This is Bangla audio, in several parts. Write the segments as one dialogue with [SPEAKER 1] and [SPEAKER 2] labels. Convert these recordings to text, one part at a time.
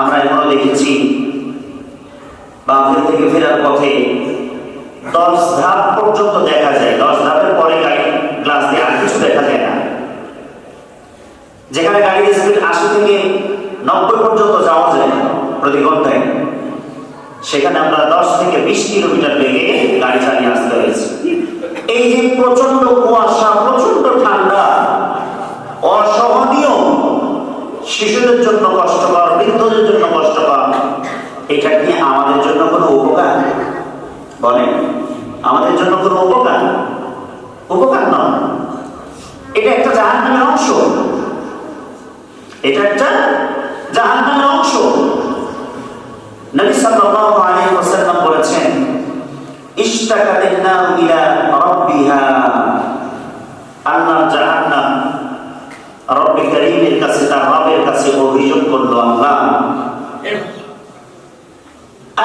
[SPEAKER 1] আমরা এখনও দেখেছি। বাফের থেকে ফেরার পথে দশ ধাপ পর্যন্ত দেখা যায়। দশ ধাপের পরে গাড়ি গ্লাস দিয়ে আর কিছু দেখা যায় না। যেখানে গাড়ির স্পিড আশি থেকে নব্বই পর্যন্ত যাওয়া যায় প্রতি ঘন্টায়, সেখানে আমরা দশ থেকে বিশ কিলোমিটার বেগে গাড়ি চালিয়ে আসতে হয়েছে। এই যে প্রচণ্ড ঠান্ডা অসহনীয় শিশুদের জন্য কষ্টকর বৃদ্ধদের জন্য কষ্টকর এটা কি আমাদের জন্য কোনো উপকার বলেন, আমাদের জন্য কোনো উপকার? উপকার নয়। এটা একটা জাহান্নামের অংশ। এটা একটা জাহান্নামের অংশ। নবী সাল্লাল্লাহু আলাইহি ওয়াসাল্লাম বলেছেন ইশতাকাতিন নার ইলা রাব্বিহা। আল্লাহর জাহান্নাম করিমের কাছে, তার রবের কাছে অভিযোগ করল আল্লাহ।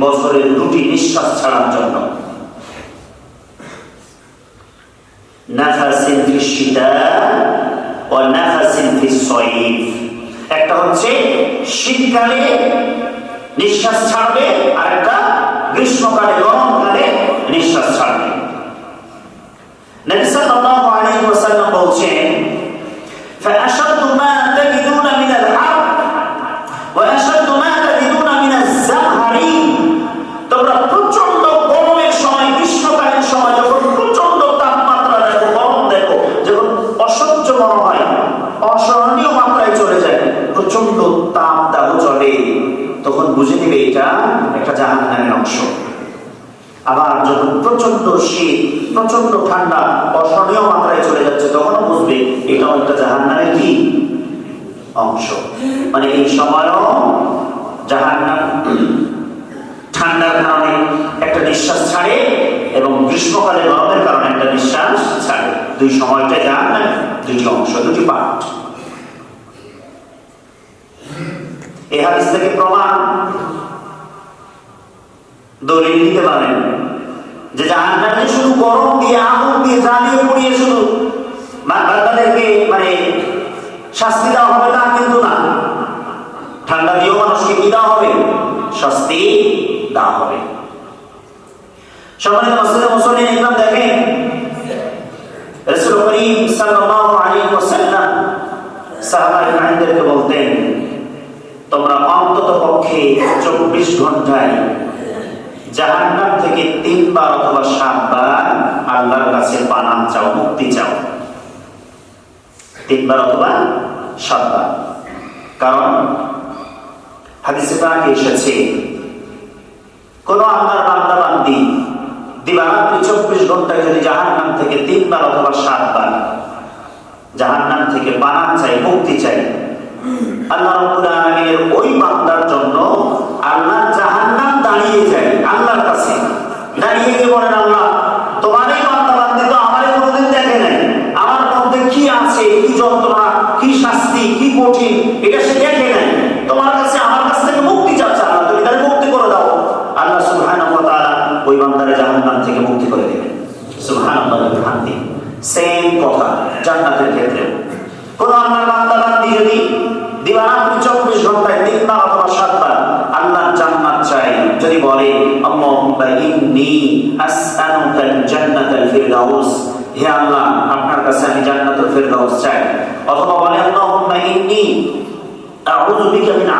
[SPEAKER 1] বছরের দুটি নিঃশ্বাস ছাড়ার জন্য। একটা হচ্ছে শীতকালে নিঃশ্বাস ছাড়বে আর একটা গ্রীষ্মকালে গরমকালে বুঝে নিবে এটা একটা জাহান্নামের অংশ। আবার যখন প্রচণ্ড শীত প্রচণ্ড ঠান্ডা অসহনীয় মাত্রায় চলে যাচ্ছে, তখনও বুঝবে এটাও একটা জাহান্নামের কি? অংশ। মানে এই সময়ও জাহান্নাম ঠান্ডার কারণে একটা নিঃশ্বাস ছাড়ে এবং গ্রীষ্মকালে গরমের কারণে একটা নিঃশ্বাস ছাড়ে। দুই সময়টা জাহান্নাম দুটি অংশ, দুটি পার্ট এ হাদিস থেকে প্রমাণ দলিল দিতে পারেন যে জাহান্নামে শুধু গরম দিয়ে আগুন দিয়ে জ্বালিয়ে পুড়িয়ে শুধু বান্দাদেরকে মানে শাস্তি দেওয়া হবে তা কিন্তু না। ঠান্ডা দিয়েও মানুষকে কি দেওয়া হবে? শাস্তি দেওয়া হবে। সম্মানিত মসজিদে মুসলিম ইসলাম দেখেন। রাসূল করিম সাল্লাল্লাহু আলাইহি ওয়াসাল্লাম সাহাবা ইকরামদেরকে বলতেন অন্তত পক্ষে চব্বিশ ঘন্টায় জাহান্নাম থেকে তিনবার অথবা সাতবার আল্লাহর কাছে পানা চাও, মুক্তি চাও। তিনবার অথবা সাতবার। কারণ হাদিসে পাকে এসেছে, কোন আল্লাহর বান্দা বান্দি দিবারাত্রি চব্বিশ ঘন্টায় যদি জাহান্নাম থেকে তিনবার অথবা সাতবার, জাহান্নাম থেকে পানা চাই, মুক্তি চাই এটা সে দেখে নাই। তোমার কাছে, আমার কাছ থেকে মুক্তি চাচ্ছে আল্লাহ, তুমি করে দাও। আল্লাহ সুবহানাহু ওই বান্দারে জাহান্নাম থেকে মুক্তি করে দেবেন সুবহানাল্লাহ ওয়া বিহামদি সেম কথা জান্নাতের ক্ষেত্রে অথবা সাতবার চাই। যদি বলে, আল্লাহুম্মা ইন্নী আসআলুকাল জান্নাতাল হে আল্লাহ, আপনার কাছে আমি জান্নাতুল ফিরদাউস চাই। বলে, আল্লাহুম্মা ইন্নী আউযু বিকা মিন